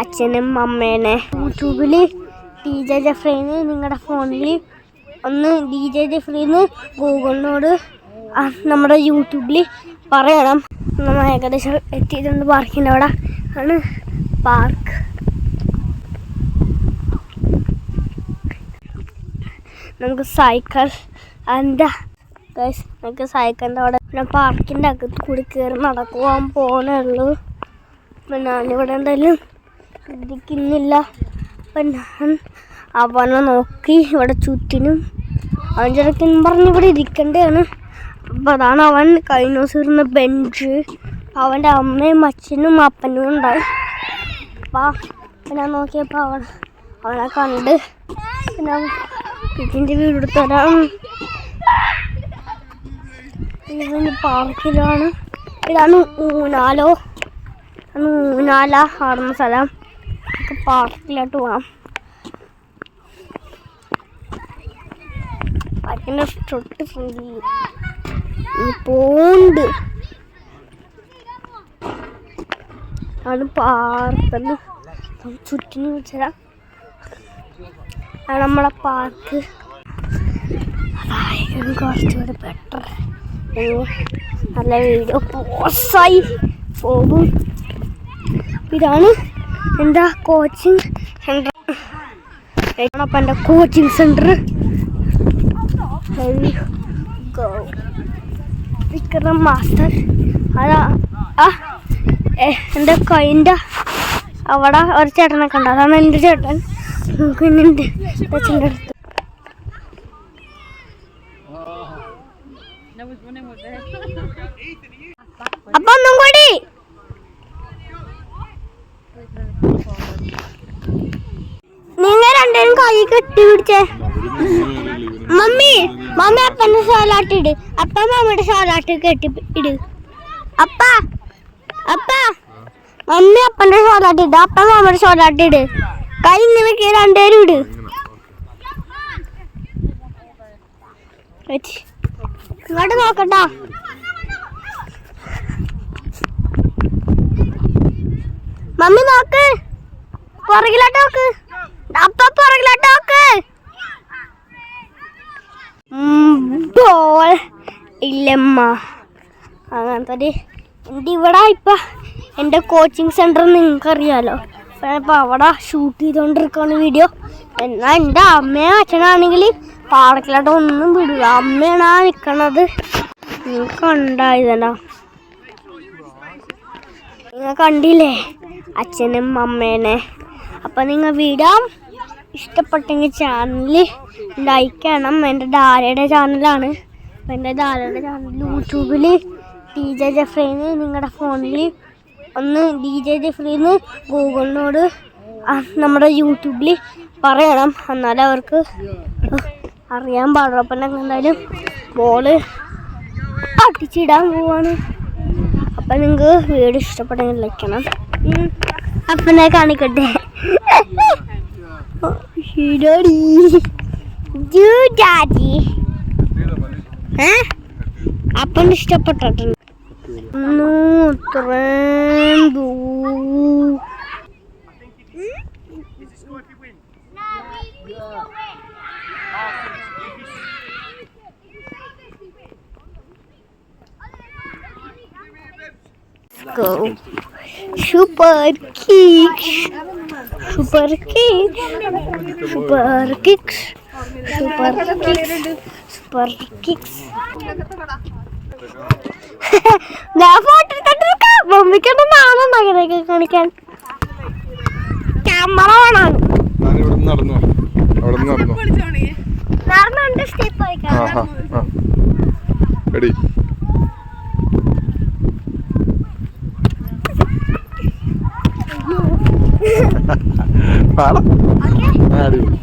അച്ഛനും അമ്മേനെ. യൂട്യൂബിൽ ഡി ജെ ജഫ്രീന്ന് നിങ്ങളുടെ ഫോണിൽ ഒന്ന് ഡി ജെ ജഫ്രീന്ന് ഗൂഗിളിനോട് നമ്മുടെ യൂട്യൂബിൽ പറയണം. നമ്മൾ ഏകദേശം എത്തിയിട്ടുണ്ട് പാർക്കിന്റെ അവിടെ. ആണ് പാർക്ക്. നമുക്ക് സൈക്കിൾ എന്താ ഗൈസ് നമുക്ക് സൈക്കിളിന്റെ അവിടെ പിന്നെ പാർക്കിന്റെ അകത്ത് കൂടി കയറി നടക്കുവാൻ പോകണേ ഉള്ളൂ പിന്നെ ഞാനിവിടെ എന്തായാലും ശ്രദ്ധിക്കുന്നില്ല. അപ്പം ഞാൻ അവനെ നോക്കി ഇവിടെ ചുറ്റിനും. അവൻ ചെറുക്കൻ പറഞ്ഞ് ഇവിടെ ഇരിക്കേണ്ടതാണ്. അപ്പം അതാണ് അവൻ ഇരുന്ന ബെഞ്ച് അവന്റെ അമ്മയും അച്ഛനും അപ്പനും ഉണ്ടായി. അപ്പം ഞാൻ നോക്കിയപ്പോൾ അവൻ അവനെ കണ്ട് പിന്നെ ഇതിന്റെ വീട് തരാം. ഇതിന് പാർക്കിലാണ് ഇതാണ് ഊനാലോ ഊനാല ആടുന്ന സ്ഥലം. നമുക്ക് പാർക്കിലോട്ട് പോവാം. പാർക്കിന്റെ തൊട്ട് പോണ്ട് ആണ് പാർക്കെന്ന് ചുറ്റിന് വെച്ചാൽ നമ്മളെ പാർക്ക്. അതായത് കുറച്ചുകൂടെ ബെറ്റർ നല്ല വീഡിയോ പോസായി പോകും. ഇതാണ് എന്റെ കോച്ചിങ് സെന്റർ അപ്പം എന്റെ കോച്ചിങ് സെന്റർ വിക്രം മാസ്റ്റർ അതാ ആ എന്റെ കൈന്റെ അവിടെ ഒരു ചേട്ടനെ ഉണ്ട്. അതാണ് എന്റെ ചേട്ടൻ. പിന്നെ എന്റെ അച്ഛന്റെ അടുത്ത്. അപ്പൊ ഒന്നും കൂടി നിങ്ങൾ രണ്ടുപേരും കൈ പിടിച്ചേ മമ്മി മമ്മി അപ്പന്റെ ഷോലാട്ട് ഇട്. അപ്പ മമ്മിയുടെ ഷോലാട്ട് കെട്ടി ഇട്. അപ്പ അപ്പ മമ്മി അപ്പന്റെ ഷോലാട്ട് ഇട്. അപ്പ മമ്മിയുടെ ഷോലാട്ട് ഇട്. കൈ നിനക്ക് രണ്ടുപേരും ഇട്. ഇങ്ങോട്ട് നോക്കട്ടാ. മമ്മി നോക്ക്. പുറകിലോട്ട് നോക്ക്. അപ്പ പുറകിലോട്ട് നോക്ക്. ഇല്ലമ്മ അങ്ങനത്തെ ഒരു എന്റെ ഇവിടെ ഇപ്പൊ എന്റെ കോച്ചിങ് സെന്റർ നിങ്ങൾക്കറിയാലോ ഇപ്പം അവിടെ ഷൂട്ട് ചെയ്തുകൊണ്ടിരിക്കുകയാണ് വീഡിയോ എന്നാൽ എന്റെ അമ്മയും അച്ഛനാണെങ്കിൽ പാടക്കിലോട്ട് ഒന്നും വിടില്ല അമ്മയാണ് ആ നിൽക്കണത് നിങ്ങൾക്ക് ഉണ്ടായതല്ലോ നിങ്ങൾ കണ്ടില്ലേ? അച്ഛനും അമ്മേനെ. അപ്പം നിങ്ങൾ വീഡിയോ ഇഷ്ടപ്പെട്ടെങ്കിൽ ചാനൽ ലൈക്ക് ചെയ്യണം. എന്റെ ഡാരയുടെ ചാനലാണ് എന്റെ ധാരാളം ചാനൽ യൂട്യൂബിൽ ഡി ജെ ജഫ്രീന്ന് നിങ്ങളുടെ ഫോണിൽ ഒന്ന് ഡി ജെ ജഫ്രീന്ന് ഗൂഗിളിനോട് നമ്മുടെ യൂട്യൂബിൽ പറയണം. എന്നാലേ അവർക്ക് അറിയാൻ പാടുള്ളൂ. അപ്പം എന്തായാലും ബോൾ അടിച്ചിടാൻ പോവാണ്. അപ്പം നിങ്ങൾക്ക് വീഡിയോ ഇഷ്ടപ്പെട്ടെങ്കിൽ ലൈക്കണം ഞാൻ കാണിക്കട്ടെ. ഡാഡി. ഏ അപ്പന് ഇഷ്ടപ്പെട്ടിട്ടുണ്ട് ഒന്നു ഇത്രയും ദൂ- go. Super kicks. Super kicks. Super kicks. Super kicks. Super kicks ഞാൻ ഫോട്ടോ എടുത്തിട്ടിരിക്കാം മമ്മിക്കൊന്നും നാണം അങ്ങനെയൊക്കെ കാണിക്കാൻ? ക്യാമറ വേണം. നടന്നു. നടന്നു. നടന്നുണ്ട് സ്റ്റെപ്പ് റെഡി പാടാം. അടിപൊളി.